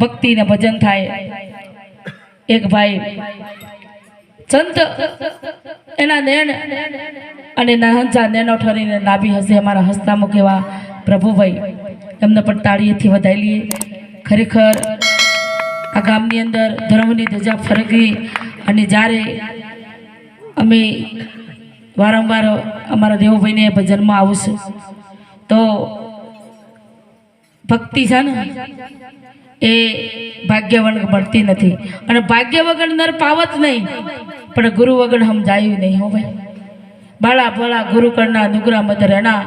ભક્તિ ને ભજન થાય. એક ભાઈ, સંત, એના નેણ અને નાહંજા નેનો ઠરીને નાભી હશે અમારા હસ્તામુખ એવા પ્રભુભાઈ. એમને પણ તાળીએથી વધાઈ લઈએ ખરેખર આ ગામની અંદર ધર્મની ધજા ફરકી અને જ્યારે અમે વારંવાર અમારા દેવભાઈને ભજનમાં આવશું, તો ભક્તિ છે ને? એ ભાગ્યવન મળતી નથી. અને ભાગ્ય વગર નર પાવત નહીં. પણ ગુરુ વગર સમજાયું નહીં હો ભાઈ. બાળા ભલા ગુરુ કરના નુગરા મત રહેણા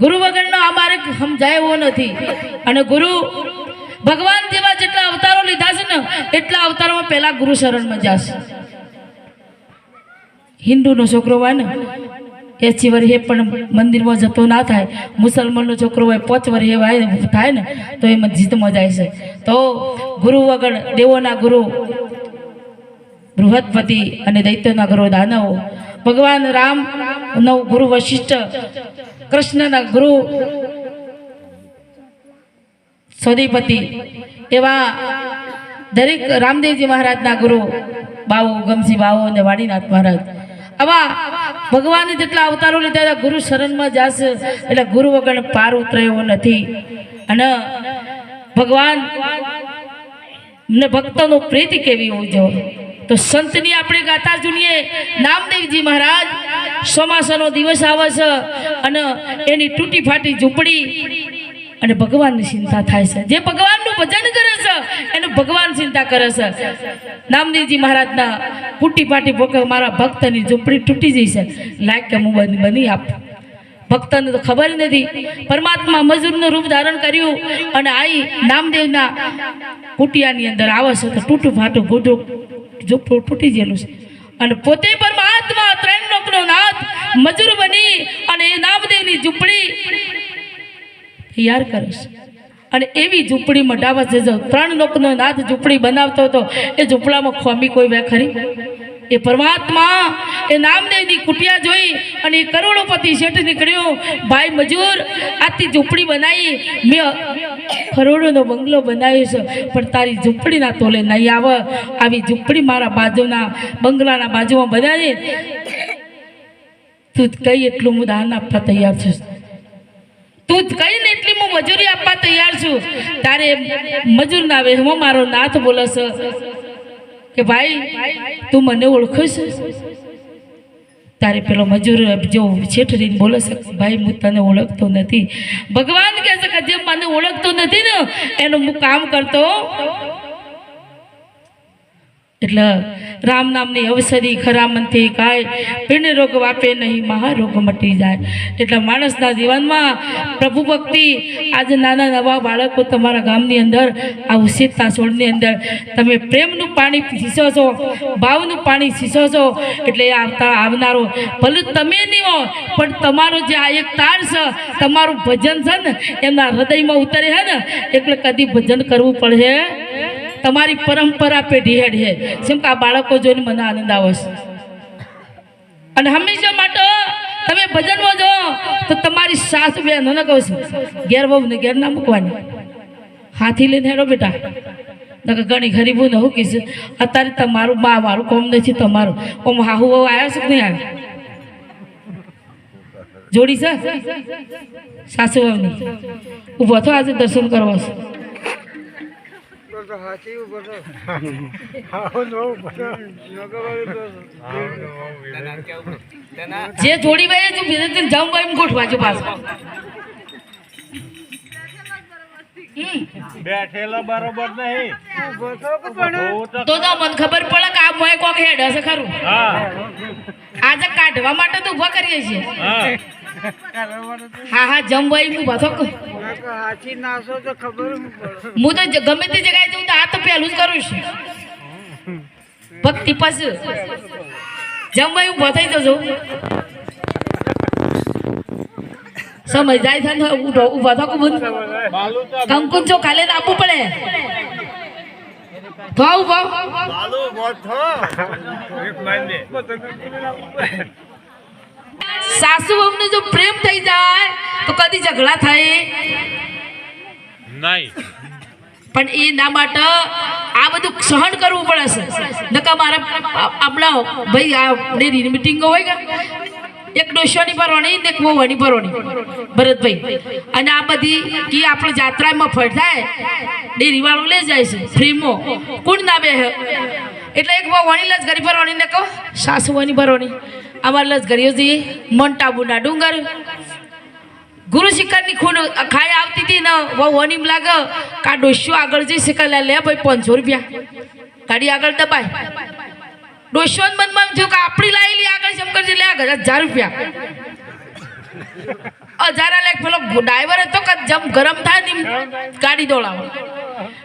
ગુરુ વગરનો અમારે સમજાય એવો નથી. અને ગુરુ ભગવાન જેવા જેટલા અવતારો લીધા છે ને, એટલા અવતારોમાં પહેલા ગુરુ શરણમાં જશે. હિન્દુનો છોકરો હોય ને એસી હે પણ મંદિરમાં જતો ના થાય. મુસલમાનનો છોકરો હોય, પાંચ વર્ષે હોય, થાય ને, તો એમાં જીતમાં જાય. છે તો ગુરુ વગર દેવોના ગુરુ, બૃહસ્પતિ અને દૈત્યના ગુરુ દાનવો. ભગવાન રામ નો ગુરુ વશિષ્ઠ, કૃષ્ણના ગુરુ સદીપતિ, એવા દરેક રામદેવજી મહારાજના ગુરુ બાવો ગમસિંહ બાવો અને વાડીનાથ મહારાજ. આવા ભગવાને જેટલા અવતારો લીધા હતા, ગુરુ શરણમાં જશે એટલે ગુરુ વગર પાર ઉતરાયો નથી. અને ભગવાન ને ભક્તોનો પ્રીતિ કેવી હોવી જોઈએ તો સંતની આપણે ગાતા જુનીએ નામદેવજી મહારાજ, ચોમાસાનો દિવસ આવે છે અને એની તૂટી ફાટી ઝૂંપડી અને ભગવાનની ચિંતા થાય છે. જે ભગવાનનું ભજન કરે છે, એનું ભગવાન ચિંતા કરે છે. નામદેવજી મહારાજના તૂટી ફાટી ભોગ મારા ભક્તની ઝૂંપડી તૂટી જશે લાયક કે હું બની બની આપ. ભક્તને તો ખબર નથી. પરમાત્મા મજૂરનું રૂપ ધારણ કર્યું અને આઈ નામદેવના કુટિયાની અંદર આવે છે તો તૂટું ફાટું ગોઢું ઝૂંપડું તૂટી ગયેલું છે. અને પોતે પરમાત્મા ત્રણ લોકનો નાથ મજૂર બની અને એ નામદેવની ઝૂંપડી તૈયાર કરે છે. અને એવી ઝૂંપડીમાં ડાવા જજો ત્રણ લોકનો નાથ ઝૂંપડી બનાવતો હતો એ ઝૂંપડામાં ખોમી કોઈ વે ખરી એ પરમાત્મા એ નામદેવની કુટિયા જોઈ અને એ કરોડોપતિ શેઠ નીકળ્યો, ભાઈ મજૂર, આથી ઝૂંપડી બનાવી, મેં કરોડોનો બંગલો બનાવ્યો છે, પણ તારી ઝૂંપડીના તોલે નહીં આવે. આવી ઝૂંપડી મારા બાજુના બંગલાના બાજુમાં બનાવી. તું કઈ એટલું હું દાન આપવા તૈયાર છું. તું જ કઈ ને એટલી હું મજૂરી આપવા તૈયાર છું? તારે મજૂરના વેહમાં મારો નાથ બોલે છે. કે ભાઈ, તું મને ઓળખો છે? તારે પેલો મજૂર જો છેઠરીને બોલે છે, ભાઈ, હું તને ઓળખતો નથી. ભગવાન કહે છે કે જે મને ઓળખતો નથી ને, એનું હું કામ કરતો એટલે રામ નામની ઔષધિ ખરા મનથી ખાય પીણ રોગ વાપે નહીં, મહારોગ મટી જાય. એટલે માણસના જીવનમાં પ્રભુ ભક્તિ, આજે નાના નવા બાળકો તમારા ગામની અંદર, આ ઉષિતતા છોડની અંદર, તમે પ્રેમનું પાણી પીસો છો, ભાવનું પાણી પીસો છો, એટલે આવતા આવનારો, ભલે તમે નહીં હો, પણ તમારો જે આ એક તાર છે, તમારું ભજન છે ને, એમના હૃદયમાં ઉતરે છે ને, એટલે કદી ભજન કરવું પડે. તમારી પરંપરા પેઢી હેડ હે. જેમ કે આ બાળકો જોઈને મને આનંદ આવશે અને હંમેશા માટે તમે ભજનમાં જો, તો તમારી સાસુ બેન ને કહું છું, ઘેર બહુ ને ઘેર ના મૂકવાની. હાથી લઈને હેડો બેટા. ઘણી ગરીબો ને હું કહીશ, અત્યારે તમારું બા, મારું કોમ નથી તમારું. ઓમ હાહુ બહુ આવ્યા છે નહીં આવે જોડી છે? સાસુ બહુની ઊભો થો, આજે દર્શન કરવા છે. જે જોડી ભાઈ તું બીજે દિન જાઉં ભાઈ ગોઠવા જો પાછો. બેઠેલો બરોબર નહીં. તો તો મને ખબર પડે કે આ મોય કોક હેડ હશે ખરું. હા. આજે કાઢવા માટે તો ઊભા કરીએ છીએ. હા. હા હા જમ ભાઈ હું પાછો કહું. હાથી નાસો તો ખબર હું તો ગમે તે જગ્યાએ જઉં તો આ તો પહેલું જ કરું છું. ભક્તિ પાછું જમ ભાઈ ઊભો થઈ જજો. સમજ જાય છે ને ઉઠો ઊભા થો બધું બાલુ તો કંકુન જો કાલે આપવું પડે. ભાવ ભાવ બાલુ બોલ એક માન દે. સાસુ બહુ જો પ્રેમ થઈ જાય તો કદી ઝઘડા થાય? નહીં. પણ એ ના માટે આ બધું સહન કરવું પડે છે. નકા મારા આપણા ભાઈ આ ડેરીની મિટિંગો હોય કે એક ડોશોની પરવણી ને એક વહુની પરવણી ભરતભાઈ. અને આ બધી કે આપણે જાત્રામાં ફળ થાય ડેરી વાળો લઈ જાય છે ફ્રીમો. કોણ ના બે એટલે એક વહુની લસગરી ભરવાની ને કહો સાસુવાની ભરવાની. અમારે લસગરીઓ જઈએ મોન્ટાબુના ડુંગર ગુરુ શિખરની ખૂન ખાઈ આવતી હતી ને વહુની લાગે કા ડોસ્યો આગળ જઈ શકે, લે ભાઈ, પાંચસો રૂપિયા. ગાડી આગળ દબાય. ડોસ્યો મનમાં થયું કે આપણી લાયેલી આગળ શંકર લે હજાર રૂપિયા. હજારા લાખ પેલો ડ્રાઈવર હતો કે જમ ગરમ થાય ને ગાડી દોડાવો.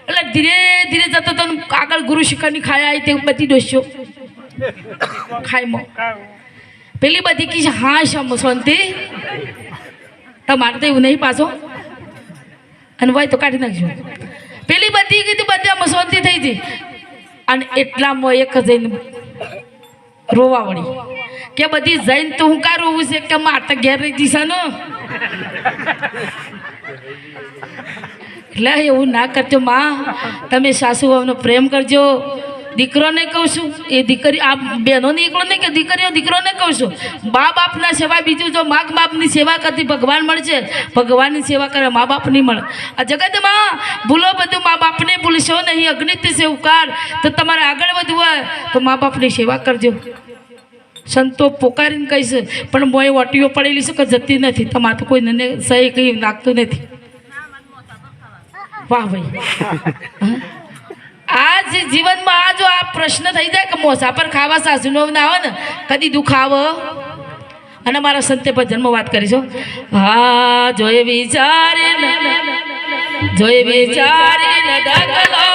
એટલે ધીરે ધીરે જતો તો આગળ ગુરુ શિખરની ખાઈ આવી તે બધી ડોસ્યો ખાઈમાં. પેલી બધી કી હા, શમ, શાંતિ. તમારે તો એવું નહીં પાછો. અને હોય તો કાઢી નાખજો. પેલી બધી કીધું બધી શાંતિ થઈ હતી. અને એટલામાં એક જઈને રોવા વળી કે બધી જઈને તો હું કા રોવું છે? કે મારે તો ઘેર રહી જઈશ ને એટલે એવું ના કરજો, માં. તમે સાસુ વહુનો પ્રેમ કરજો. દીકરોને કહું છું, એ દીકરી, આ બહેનોને એકલો નહીં કે દીકરીઓ, દીકરોને કહું છું મા બાપના સેવા બીજું જો મા બાપની સેવા કરતી ભગવાન મળશે, ભગવાનની સેવા કરે, મા બાપ નહીં મળે. આ જગતમાં ભૂલો બધું મા બાપને ભૂલશો નહીં અગ્નિત સેવકાર તો તમારે આગળ વધવું હોય, તો મા બાપની સેવા કરજો. સંતો પોકારીને કહીશ, પણ મોય ઓટીઓ પડેલી છે કે જતી નથી, તમારે તો કોઈ સહી કંઈ નાખતું નથી. વાહ ભાઈ. આ જે જીવનમાં આ જો આ પ્રશ્ન થઈ જાય કે મોસાફર ખાવા સાસુનો ના આવે ને, કદી દુખાવ અને મારા સંતે ભજનમાં વાત કરીશું હા, જોઈ વિચારે જોઈ વિચારે ડગલો